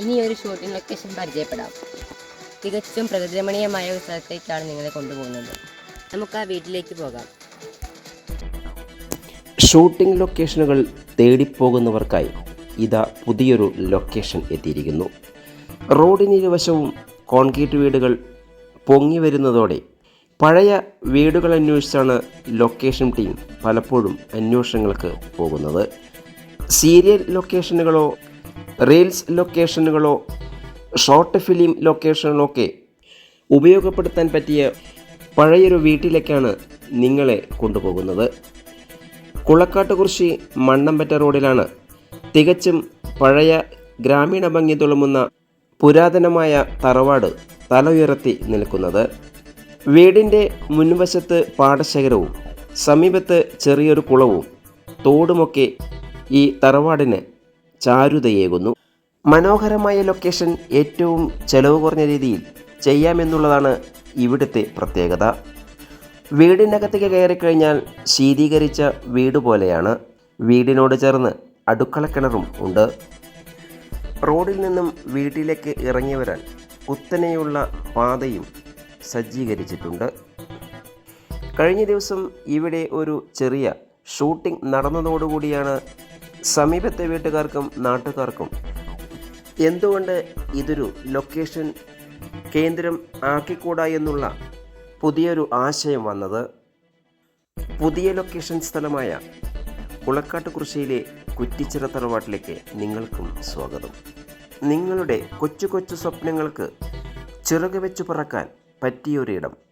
ഇനി ഒരു shooting location പരിചയപ്പെടാം. തികച്ചും പ്രകൃതിരമണീയമായ ഒരു സ്ഥലത്തേക്കാണ് നിങ്ങളെ കൊണ്ടുപോകുന്നത്. നമുക്ക് ആ വീട്ടിലേക്ക് പോകാം. ഷൂട്ടിംഗ് ലൊക്കേഷനുകൾ തേടിപ്പോകുന്നവർക്കായി ഇതാ പുതിയൊരു ലൊക്കേഷൻ എത്തിയിരിക്കുന്നു. റോഡിനിരുവശവും കോൺക്രീറ്റ് വീടുകൾ പൊങ്ങി വരുന്നതോടെ പഴയ വീടുകൾ അന്വേഷിച്ചാണ് ലൊക്കേഷൻ ടീം പലപ്പോഴും അന്വേഷണങ്ങൾക്ക് പോകുന്നത്. സീരിയൽ ലൊക്കേഷനുകളോ റീൽസ് ലൊക്കേഷനുകളോ ഷോർട്ട് ഫിലിം ലൊക്കേഷനുകളോ ഒക്കെ ഉപയോഗപ്പെടുത്താൻ പറ്റിയ പഴയൊരു വീട്ടിലേക്കാണ് നിങ്ങളെ കൊണ്ടുപോകുന്നത്. കുളക്കാട്ടുകുറിശി മണ്ണമ്പറ്റ റോഡിലാണ് തികച്ചും പഴയ ഗ്രാമീണ ഭംഗി തുളുമുന്ന പുരാതനമായ തറവാട് തല ഉയർത്തി നിൽക്കുന്നത്. വീടിന്റെ മുൻവശത്ത് പാടശേഖരവും സമീപത്ത് ചെറിയൊരു കുളവും തോടുമൊക്കെ ഈ തറവാടിന് ചാരുതയേകുന്നു. മനോഹരമായ ലൊക്കേഷൻ ഏറ്റവും ചെലവ് കുറഞ്ഞ രീതിയിൽ ചെയ്യാമെന്നുള്ളതാണ് ഇവിടുത്തെ പ്രത്യേകത. വീടിനകത്തേക്ക് കയറിക്കഴിഞ്ഞാൽ ശീതീകരിച്ച വീട് പോലെയാണ്. വീടിനോട് ചേർന്ന് അടുക്കളക്കിണറും ഉണ്ട്. റോഡിൽ നിന്നും വീട്ടിലേക്ക് ഇറങ്ങി വരാൻ കുത്തനെയുള്ള പാതയും സജ്ജീകരിച്ചിട്ടുണ്ട്. കഴിഞ്ഞ ദിവസം ഇവിടെ ഒരു ചെറിയ ഷൂട്ടിംഗ് നടന്നതോടുകൂടിയാണ് സമീപത്തെ വീട്ടുകാർക്കും നാട്ടുകാർക്കും എന്തുകൊണ്ട് ഇതൊരു ലൊക്കേഷൻ കേന്ദ്രം ആക്കിക്കൂടാ എന്നുള്ള പുതിയൊരു ആശയം വന്നത്? പുതിയ ലൊക്കേഷൻ സ്ഥലമായ കുളക്കാട്ട് കൃഷിയിലെ കുറ്റിച്ചിറ തറവാട്ടിലേക്ക് നിങ്ങൾക്കും സ്വാഗതം. നിങ്ങളുടെ കൊച്ചു കൊച്ചു സ്വപ്നങ്ങൾക്ക് ചിറക് വെച്ച് പറക്കാൻ പറ്റിയൊരിടം.